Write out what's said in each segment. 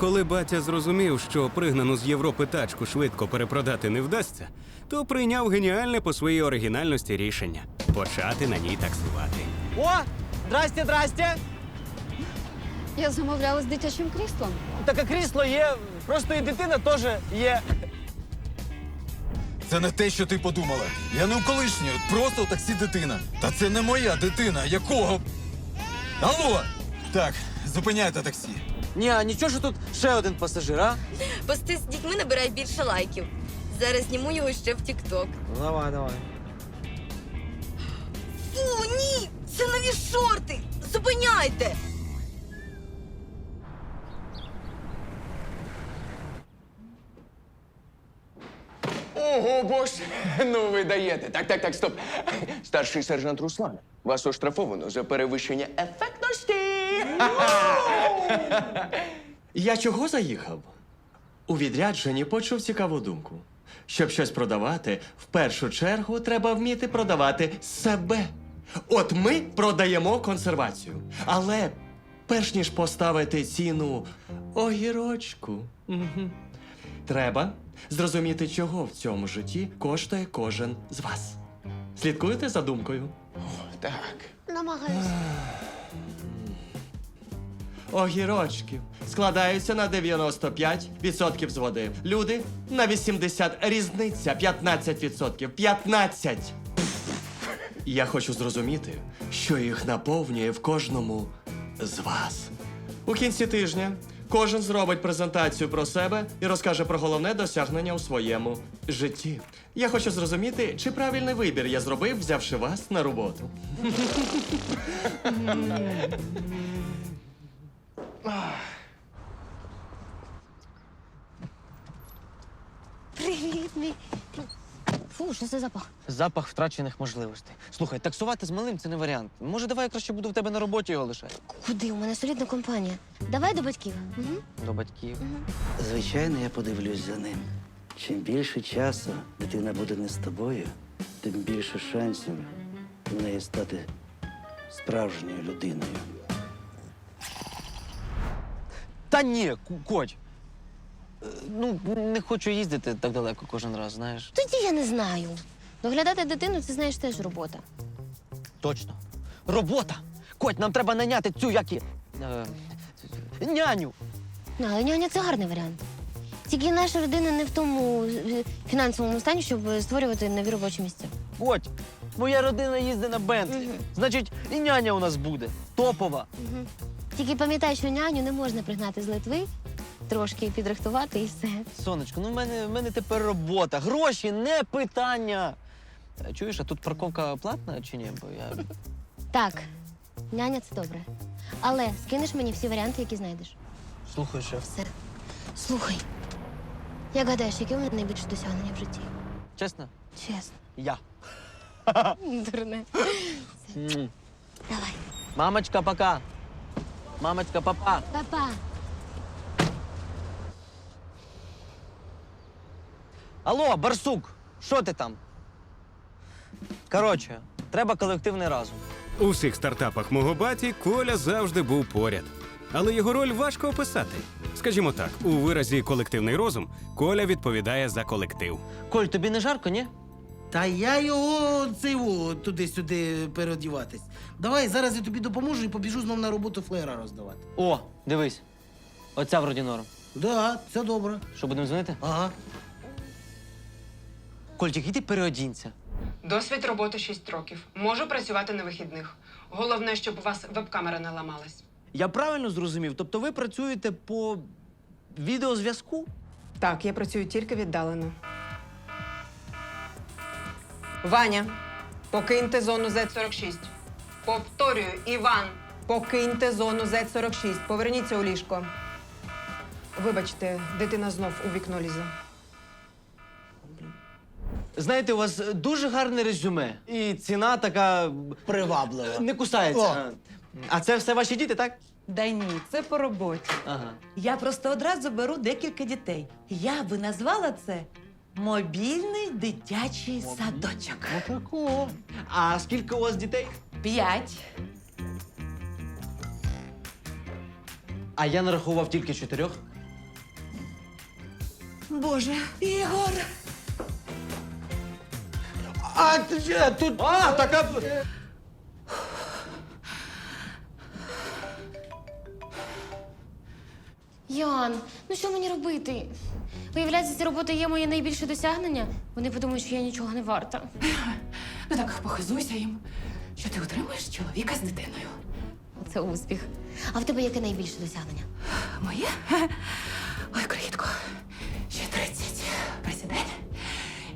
Коли батя зрозумів, що пригнану з Європи тачку швидко перепродати не вдасться, то прийняв геніальне по своїй оригінальності рішення почати на ній таксувати. О! Здрасте, здрасте! Я замовляла з дитячим кріслом. Таке крісло є, просто і дитина теж є. Це не те, що ти подумала. Я не у колишній, просто у таксі дитина. Та це не моя дитина. Якого? Алло! Так, зупиняйте таксі. Ні, а нічого, що тут ще один пасажир, а? Пости з дітьми набирай більше лайків. Зараз зніму його ще в Тік-Ток. Ну, давай, давай. Фу, ні! Це нові шорти! Зупиняйте! Ого, боже, ну ви даєте. Так, так, так, стоп. Старший сержант Руслан, вас оштрафовано за перевищення ефектності. Я чого заїхав? У відрядженні почув цікаву думку. Щоб щось продавати, в першу чергу треба вміти продавати себе. От ми продаємо консервацію. Але перш ніж поставити ціну огірочку, треба зрозуміти, чого в цьому житті коштує кожен з вас. Слідкуєте за думкою? Так. Намагаюся. Огірочки складаються на 95% з води. Люди на 80. Різниця 15%. 15! Я хочу зрозуміти, що їх наповнює в кожному з вас. У кінці тижня кожен зробить презентацію про себе і розкаже про головне досягнення у своєму житті. Я хочу зрозуміти, чи правильний вибір я зробив, взявши вас на роботу. Привіт, мій. Фу, що це запах? Запах втрачених можливостей. Слухай, таксувати з малим це не варіант. Може, давай я краще буду в тебе на роботі його лишати. Куди? У мене солідна компанія. Давай до батьків. Угу. До батьків. Звичайно, я подивлюсь за ним. Чим більше часу дитина буде не з тобою, тим більше шансів в неї стати справжньою людиною. Та ні, коть. Е, Ну, не хочу їздити так далеко кожен раз, знаєш. Тоді я не знаю. Доглядати дитину, це знаєш теж робота. Точно. Робота! Коть, нам треба наняти цю як і. Е, няню. Ну, але няня це гарний варіант. Тільки наша родина не в тому е, фінансовому стані, щоб створювати нові робочі місця. Коть, моя родина їздить на Бентлі. Значить, і няня у нас буде. Топова. Тільки пам'ятай, що няню не можна пригнати з Литви, трошки підрихтувати і все. Сонечко, ну в мене, в мене тепер робота. Гроші не питання. Е, Чуєш, а тут парковка платна чи ні? Бо я. Так, няня це добре. Але скинеш мені всі варіанти, які знайдеш. Слухай, шеф. Все. Слухай. Як гадаєш, яке у мене найбільше досягнення в житті? Чесно? Чесно. Я. Дурне. М. Давай. Мамочка, пока. Мамочка, папа. Папа. Алло, барсук, що ти там? Коротше, треба колективний разум. У всіх стартапах мого баті Коля завжди був поряд. Але його роль важко описати. Скажімо так, у виразі колективний розум Коля відповідає за колектив. Коль, тобі не жарко, ні? Та я його циву туди-сюди переодіватись. Давай зараз я тобі допоможу і побіжу знов на роботу флеєра роздавати. О, дивись. Оця вроді норм. Да, це добре. Що будемо дзвонити? Ага. Кольчик, іди переодінься. Досвід роботи 6 років. Можу працювати на вихідних. Головне, щоб у вас веб-камера не ламалась. Я правильно зрозумів? Тобто ви працюєте по відеозв'язку? Так, я працюю тільки віддалено. Ваня, покиньте зону Z46. Повторюю, Іван, покиньте зону Z46. Поверніться у ліжко. Вибачте, дитина знов у вікно лізе. Знаєте, у вас дуже гарне резюме. І ціна така Приваблива. не кусається. А це все ваші діти, так? Да ні, це по роботі. Ага. Я просто одразу беру декілька дітей. Я би назвала це мобільний дитячий садочок. А скільки у вас дітей? П'ять. А я нарахував тільки чотирьох. Боже, Ігор! А ти ж, тут. А, така. Ян, ну що мені робити? Виявляється, ця робота є моє найбільше досягнення. Вони подумають, що я нічого не варта. Ну так похизуйся їм, що ти утримуєш чоловіка з дитиною. Це успіх. А в тебе яке найбільше досягнення? Моє? Ой, крихітко, ще 30 присідань.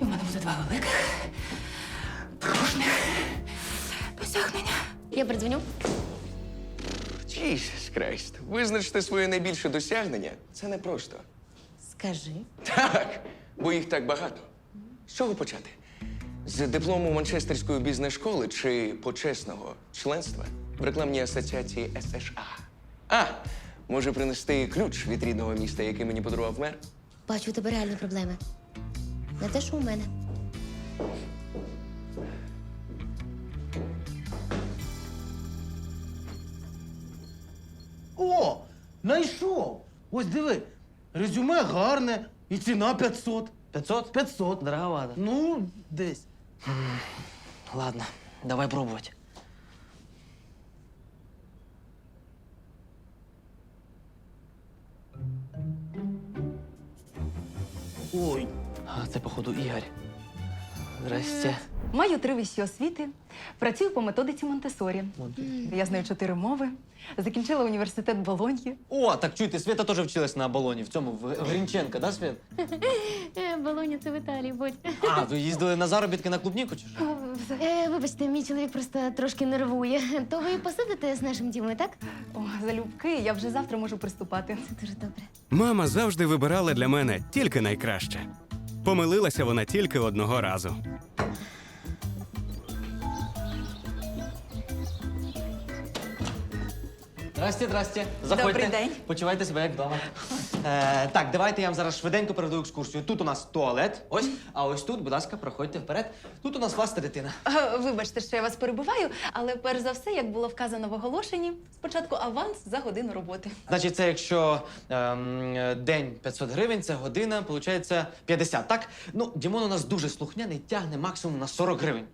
І в мене буде два великих, пружних досягнення. Я передзвоню. Jesus Christ. Визначити своє найбільше досягнення це непросто. Скажи. Так, бо їх так багато. З чого почати? З диплому Манчестерської бізнес-школи чи почесного членства в рекламній асоціації США? А, може принести ключ від рідного міста, який мені подарував мер? Бачу, у тебе реальні проблеми. Не те, що у мене. О, знайшов. Ось диви. Резюме гарне і ціна 500. 500? 500. Дороговато. Ну, десь. Ладно, давай пробувати. Ой. А, це, походу, Ігор. Здрасте. Маю три вищі освіти, працюю по методиці Монтесорі. Я знаю чотири мови. Закінчила університет Болоньї. О, так чуйте, Свята теж вчилась на Абалоні, в цьому, в Гринченка, да, Свят? Е, Болоня, це в Італії, будь. А, ви їздили на заробітки на клубніку чи що? Е, вибачте, мій чоловік просто трошки нервує. То ви посидите з нашим Дімою, так? О, залюбки, я вже завтра можу приступати. Це дуже добре. Мама завжди вибирала для мене тільки найкраще. Помилилася вона тільки одного разу. Здрасте, здрасте. Заходьте. Добрий день. Почувайте себе як вдома. Е, так, давайте я вам зараз швиденько передаю екскурсію. Тут у нас туалет. Ось, а ось тут, будь ласка, проходьте вперед. Тут у нас власна дитина. Е, Вибачте, що я вас перебиваю, але перш за все, як було вказано в оголошенні, спочатку аванс за годину роботи. Значить, це якщо ем, е, день 500 гривень, це година, виходить 50, так? Ну, Дімон у нас дуже слухняний, тягне максимум на 40 гривень.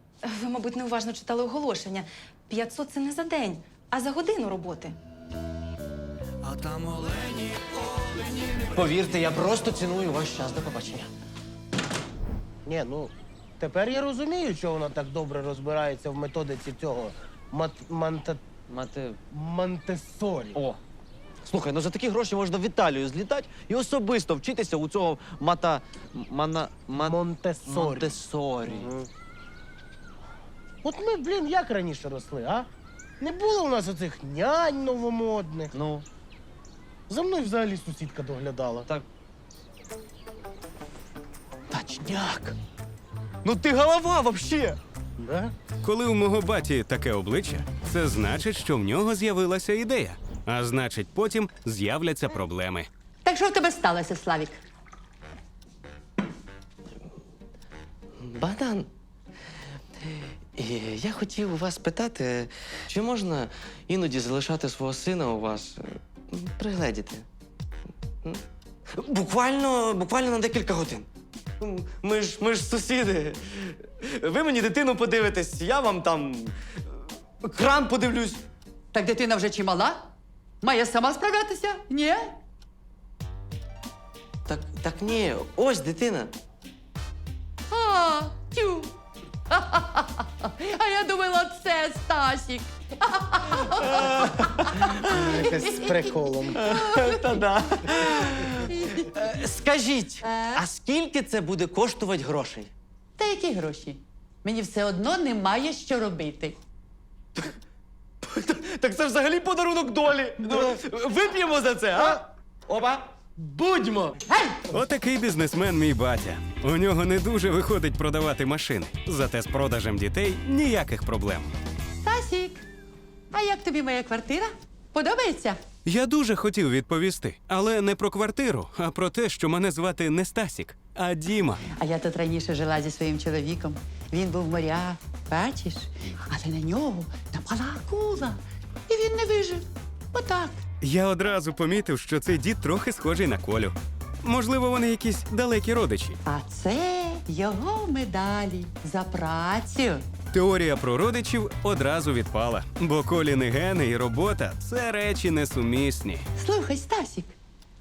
Ви, мабуть, неуважно читали оголошення. 500 – це не за день, а за годину роботи. Повірте, я просто ціную ваш час. До побачення. Ні, ну тепер я розумію, що вона так добре розбирається в методиці цього мат, манта, Мати. Монтессорі. О. Слухай, ну за такі гроші можна в Італію злітати і особисто вчитися у цього мата. Мана. Ман... Монтесорі. Мгм. От ми, блін, як раніше росли, а? Не було у нас оцих нянь новомодних. Ну, За мною взагалі сусідка доглядала. так. Точняк. Ну ти голова вообще. Да? Коли у мого баті таке обличчя, це значить, що в нього з'явилася ідея. А значить, потім з'являться проблеми. Так що в тебе сталося, Славік? Богдан, е, я хотів у вас питати, чи можна іноді залишати свого сина у вас е, пригледіти? Буквально, буквально на декілька годин. Ми ж, ми ж сусіди. Ви мені дитину подивитесь, я вам там е, кран подивлюсь. Так дитина вже чимала? Має сама справлятися? Ні? Так, так ні, ось дитина. А, тю. А я думала, це Стасік. Якось з приколом. Та да. Е, Скажіть, а скільки це буде коштувати грошей? Та які гроші? Мені все одно немає що робити. Так це взагалі подарунок долі. Ну, Вип'ємо за це, а? Опа. Будьмо! Отакий бізнесмен мій батя. У нього не дуже виходить продавати машини. Зате з продажем дітей ніяких проблем. Стасік, а як тобі моя квартира? Подобається? Я дуже хотів відповісти, але не про квартиру, а про те, що мене звати не Стасік, а Діма. А я тут раніше жила зі своїм чоловіком. Він був моря, бачиш? Але на нього напала акула. І він не вижив. Отак. Я одразу помітив, що цей дід трохи схожий на колю. Можливо, вони якісь далекі родичі. А це його медалі за працю. Теорія про родичів одразу відпала, бо коліни гени і робота це речі несумісні. Слухай, Стасік,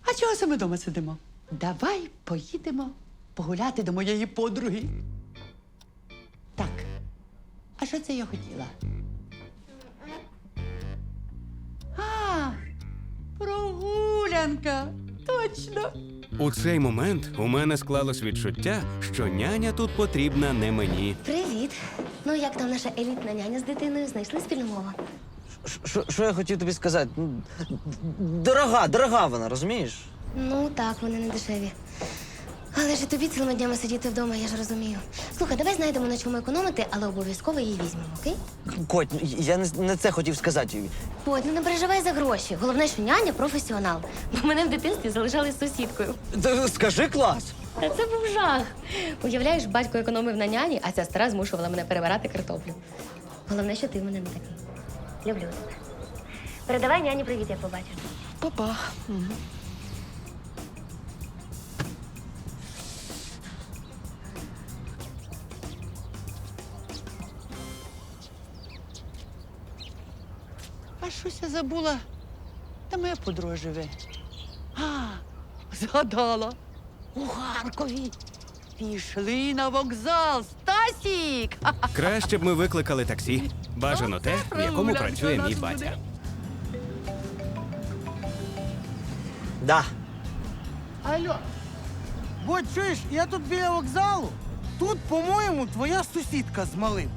а чого ми вдома сидимо? Давай поїдемо погуляти до моєї подруги. Так. А що це я хотіла? Прогулянка. Точно. У цей момент у мене склалось відчуття, що няня тут потрібна не мені. Привіт. Ну, як там наша елітна няня з дитиною? Знайшли спільну мову? Що- Що я хотів тобі сказати? Ну, Дорога, дорога вона, розумієш? Ну так, вони не дешеві. Але ж і тобі цілими днями сидіти вдома, я ж розумію. Слухай, давай знайдемо на чому економити, але обов'язково її візьмемо, окей? Коть, ну, я не, не це хотів сказати. От, ну не переживай за гроші. Головне, що няня професіонал. Бо мене в дитинстві залишали з сусідкою. Та Скажи клас. Та це був жах. Уявляєш, батько економив на няні, а ця стара змушувала мене перебирати картоплю. Головне, що ти в мене не такий. Люблю тебе. Передавай няні привіт, як побачиш. Папа. А щось я забула. Та моя подруга живе. А, згадала. У Харкові. Пішли на вокзал. Стасік! Краще б ми викликали таксі. Бажано те, в якому працює мій батя. Да. Алло. Бо чуєш, я тут біля вокзалу. Тут, по-моєму, твоя сусідка з малим.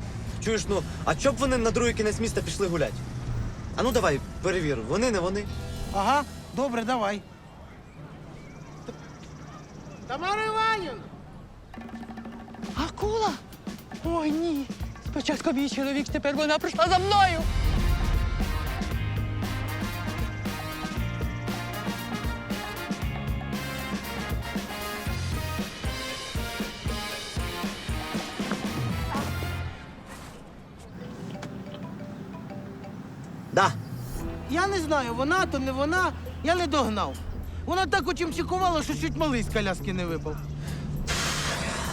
Чуєш, ну, а чоб вони на другий кінець міста пішли гуляти? А ну давай, перевір, вони не вони. Ага, добре, давай. Тамара Іванівна! Акула? Ой, ні. Спочатку мій чоловік, тепер вона прийшла за мною. Не знаю, вона то не вона, я не догнав. Вона так очимчикувала, що чуть малий з коляски не випав.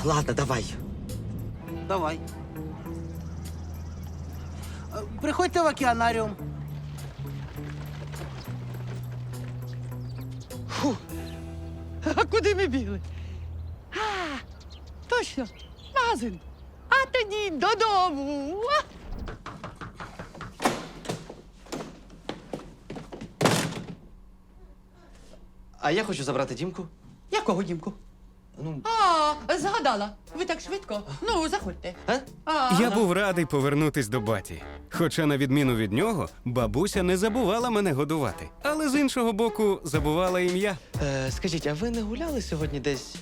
Ладно, давай. Давай. Е, Приходьте в океанаріум. А куди ми бігли? А, точно, магазин. А тоді додому. А! Я хочу забрати Дімку. Якого дімку? Ну, А, згадала. Ви так швидко. Ну, заходьте. а? А, Я був радий повернутись до баті. Хоча, на відміну від нього, бабуся не забувала мене годувати. Але з іншого боку, забувала ім'я. Е, скажіть, а ви не гуляли сьогодні десь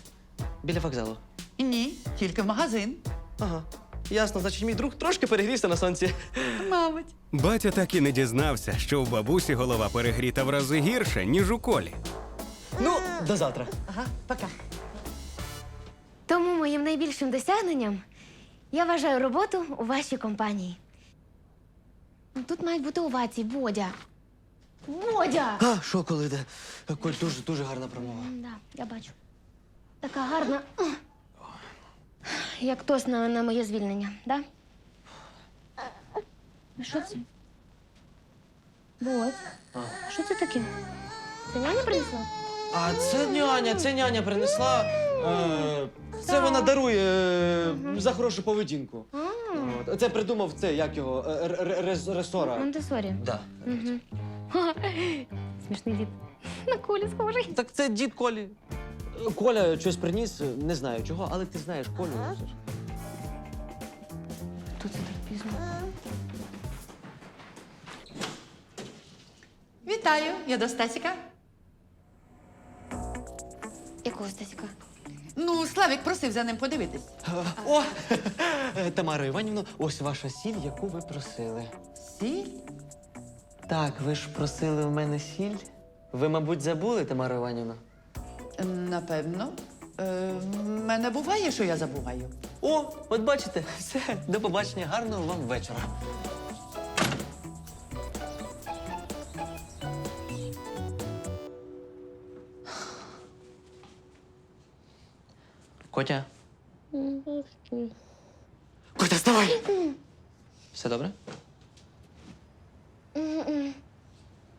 біля вокзалу? Ні, тільки в магазин. Ага. Ясно, значить, мій друг трошки перегрівся на сонці. Мабуть. Батя так і не дізнався, що у бабусі голова перегріта в рази гірше, ніж у колі. Ну, до завтра. Ага, пока. Тому моїм найбільшим досягненням я вважаю роботу у вашій компанії. Ну, Тут мають бути овації, Бодя. Бодя! А, що коли йде? Коль, дуже, дуже гарна промова. Да, я бачу. Така гарна. Як тост на, на моє звільнення, да? А Що це? Бодь. Що це таке? Це няня принесла? А це няня, це няня принесла. Е, це вона дарує е, за хорошу поведінку. От. Це придумав це, як його, е, р- р- рес- ресора. Монтесорі. Да. Смішний дід. На кулі схожий. Так це дід Колі. Коля щось приніс, не знаю чого, але ти знаєш Колю. Тут це так пізно. Вітаю, я до Стасіка. Якого Стасіка? Ну, Славік просив за ним подивитись. О! Тамара Іванівна, ось ваша сіль, яку ви просили. Сіль? Так, ви ж просили у мене сіль. Ви, мабуть, забули, Тамара Іванівна? Напевно. Е, в мене буває, що я забуваю. О, от бачите, все, до побачення, гарного вам вечора. Котя. Котя, вставай! Все добре?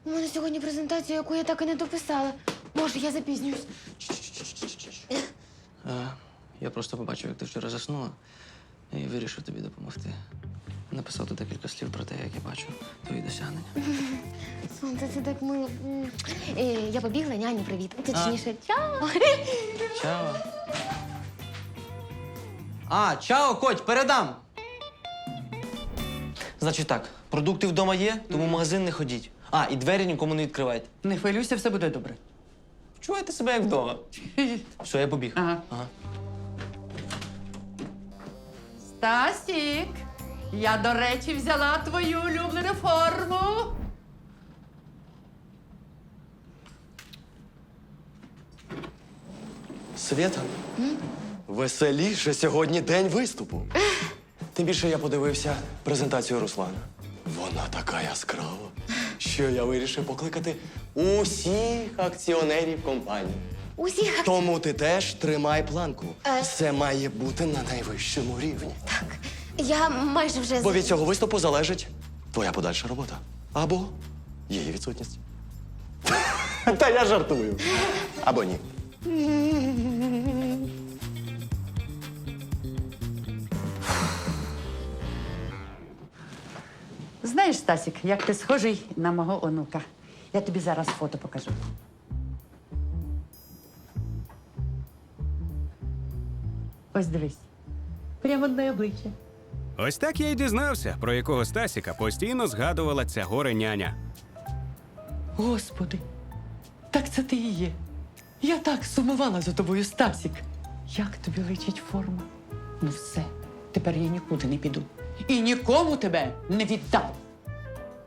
У мене сьогодні презентація, яку я так і не дописала. Може, я запізнююсь. Я просто побачив, як ти вчора заснула, і вирішив тобі допомогти. Написав тут декілька слів про те, як я бачу твої досягнення. Сонце, це так мило. Е, Я побігла, няні, привіт. Точніше, чао. Чао. А, чао, коть, передам. Значить так, продукти вдома є, тому в магазин не ходіть. А, і двері нікому не відкривайте. Не хвилюйся, все буде добре. Чуєте себе як вдома. Все, я побіг. Ага. ага. Стасік, я, до речі, взяла твою улюблену форму. Свята, веселіше сьогодні день виступу. Тим більше я подивився презентацію Руслана. Вона така яскрава, що я вирішив покликати усіх акціонерів компанії. Усіх Тому ти теж тримай планку. Е. Все має бути на найвищому рівні. Так, я майже вже Бо від цього виступу залежить твоя подальша робота. Або її відсутність. Та я жартую. Або ні. Знаєш, Стасік, як ти схожий на мого онука. Я тобі зараз фото покажу. Ось дивись. Прямо одне обличчя. Ось так я й дізнався, про якого Стасіка постійно згадувала ця горе няня. Господи, так це ти і є. Я так сумувала за тобою, Стасік. Як тобі личить форма? Ну все, тепер я нікуди не піду. І нікому тебе не віддам.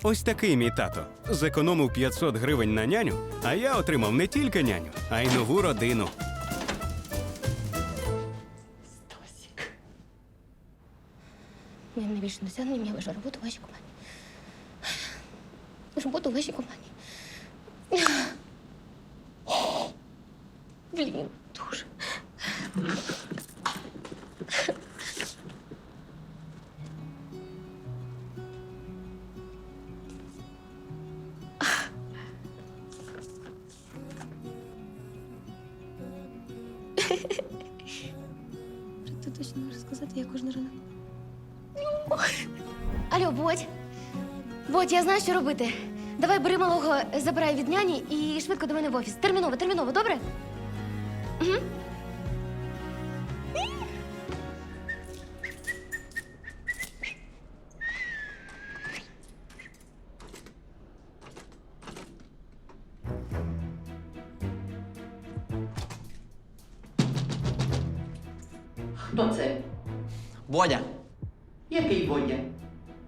Ось такий мій тато зекономив 500 гривень на няню, а я отримав не тільки няню, а й нову родину. Стасік. Моїм найбільшим не мені вважаю роботу у вашій компанії. Роботу у вашій компанії. Я кожен ранок. Алло, Бодь. Бодь, я знаю, що робити. Давай бери малого, забирай від няні і швидко до мене в офіс. Терміново, терміново, добре? Угу.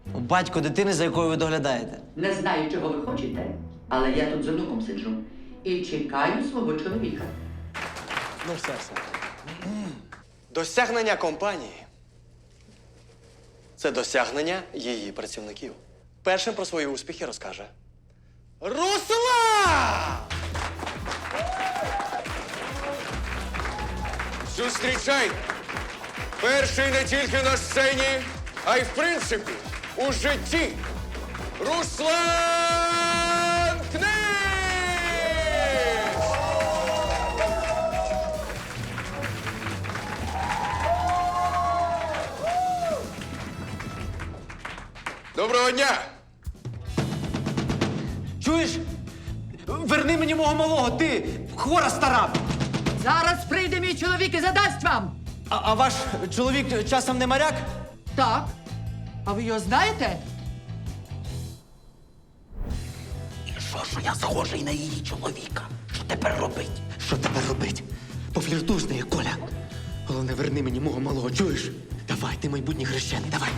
Батько дитини, за якою ви доглядаєте. Не знаю, чого ви хочете, але я тут з онуком сиджу і чекаю свого чоловіка. Ну, все, все. Досягнення компанії це досягнення її працівників. Першим про свої успіхи розкаже Руслан! Зустрічай! Перший не тільки на сцені, а й в принципі у житті. Руслан Книж! Доброго дня! Чуєш? Верни мені мого малого, ти хвора стара! Зараз прийде мій чоловік і задасть вам. А, а ваш чоловік часом не моряк? Так. А ви його знаєте? Що, що я схожий на її чоловіка? Що тепер робить? Що тепер робить? Пофліртуй з нею, Коля. Головне, верни мені мого малого, чуєш? Давай, ти майбутній хрещений, давай.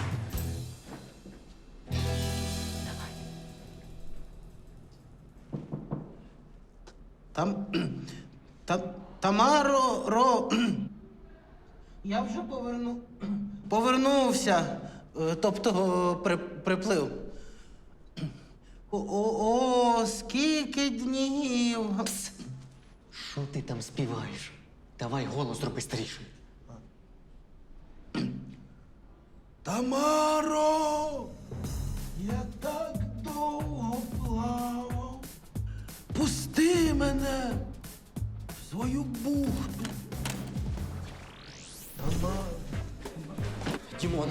Там. Та, Тамаро ро. Я вже поверну. Повернувся. Е, тобто е, при, приплив. О, о, скільки днів. Що ти там співаєш? Давай голос роби старіший. Тамаро! Я так довго плавав. Пусти мене в свою бухту. Тамаро. Дімон,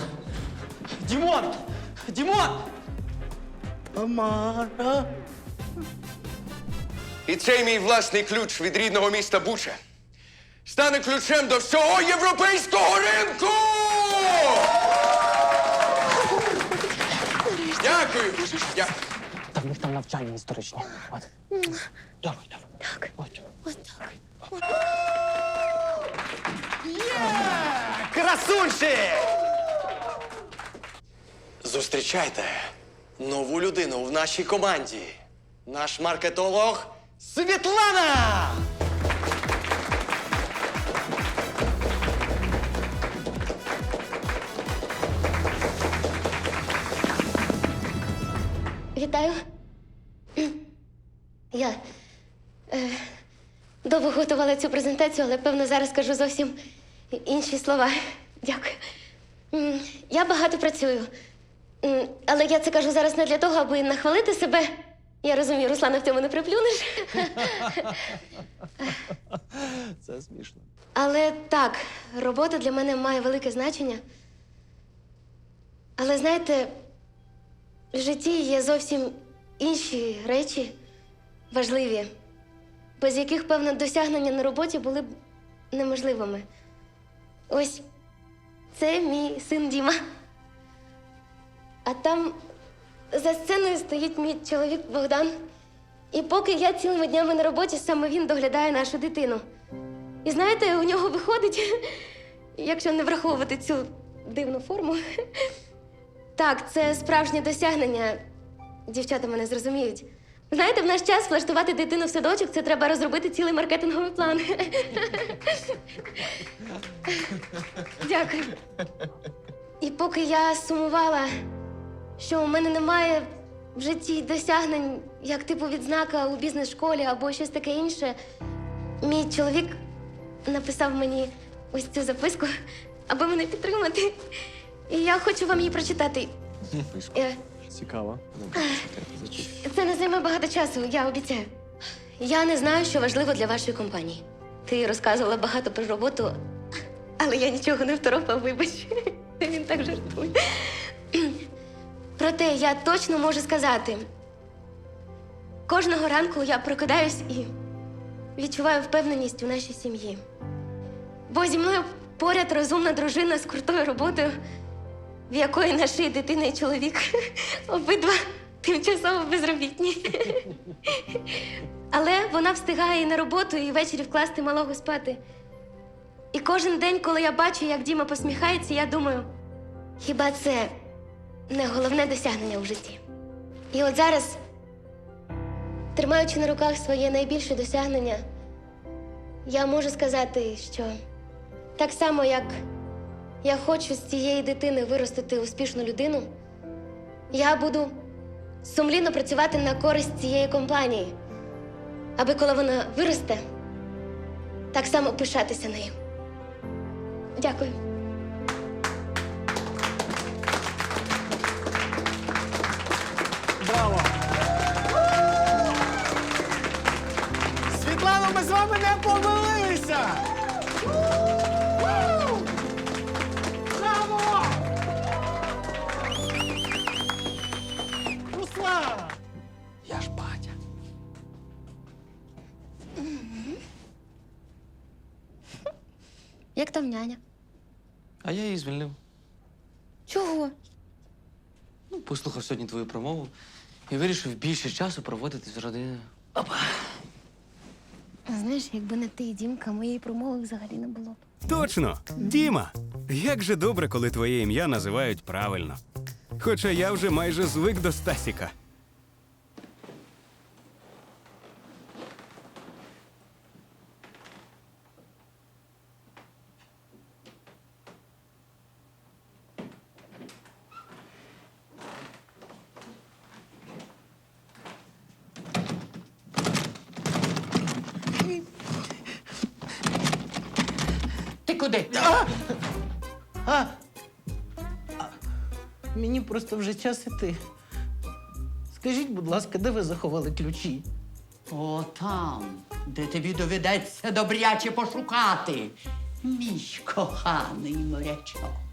Дімон! Дімон! Тамара. І цей мій власний ключ від рідного міста Буча стане ключем до всього європейського ринку! Дякую! Дякую. Та в них там навчання історичні. От. Давай, давай. Так. От. Ось так. Красунчик! Зустрічайте нову людину в нашій команді. Наш маркетолог Світлана! Вітаю. Я е, довго готувала цю презентацію, але певно зараз скажу зовсім інші слова. Дякую. Я багато працюю. М, Але я це кажу зараз не для того, аби нахвалити себе. Я розумію, Руслана, в цьому не приплюнеш. Це смішно. Але так, робота для мене має велике значення. Але знаєте, в житті є зовсім інші речі важливі, без яких, певно, досягнення на роботі були б неможливими. Ось це мій син Діма. А там за сценою стоїть мій чоловік Богдан. І поки я цілими днями на роботі, саме він доглядає нашу дитину. І знаєте, у нього виходить, якщо не враховувати цю дивну форму. Так, це справжнє досягнення. Дівчата мене зрозуміють. Знаєте, в наш час влаштувати дитину в садочок це треба розробити цілий маркетинговий план. Дякую. І поки я сумувала, що у мене немає в житті досягнень, як типу відзнака у бізнес-школі або щось таке інше, мій чоловік написав мені ось цю записку, аби мене підтримати. І я хочу вам її прочитати. Е, Цікаво. Це не займе багато часу, я обіцяю. Я не знаю, що важливо для вашої компанії. Ти розказувала багато про роботу, але я нічого не второпав, вибач. Він так жартує. Проте я точно можу сказати: кожного ранку я прокидаюсь і відчуваю впевненість у нашій сім'ї. Бо зі мною поряд розумна дружина з крутою роботою, в якої на шиї дитина і чоловік обидва тимчасово безробітні. Але вона встигає і на роботу, і ввечері вкласти малого спати. І кожен день, коли я бачу, як Діма посміхається, я думаю, хіба це не головне досягнення у житті? І от зараз, тримаючи на руках своє найбільше досягнення, я можу сказати, що так само, як я хочу з цієї дитини виростити успішну людину, я буду сумлінно працювати на користь цієї компанії, аби коли вона виросте, так само пишатися нею. Дякую. Браво! Світлано, ми з вами не помилилися! Браво! Руслан! Я ж батя. Як там няня? А я її звільнив. Чого? Ну, послухав сьогодні твою промову і вирішив більше часу проводити з родиною. Опа. Знаєш, якби не ти, Дімка, моєї промови взагалі не було б. Точно, Діма. Як же добре, коли твоє ім'я називають правильно. Хоча я вже майже звик до Стасіка. Куди? А! Мені просто вже час іти. Скажіть, будь ласка, де ви заховали ключі? О, там, де тобі доведеться добряче пошукати. Мій коханий морячок.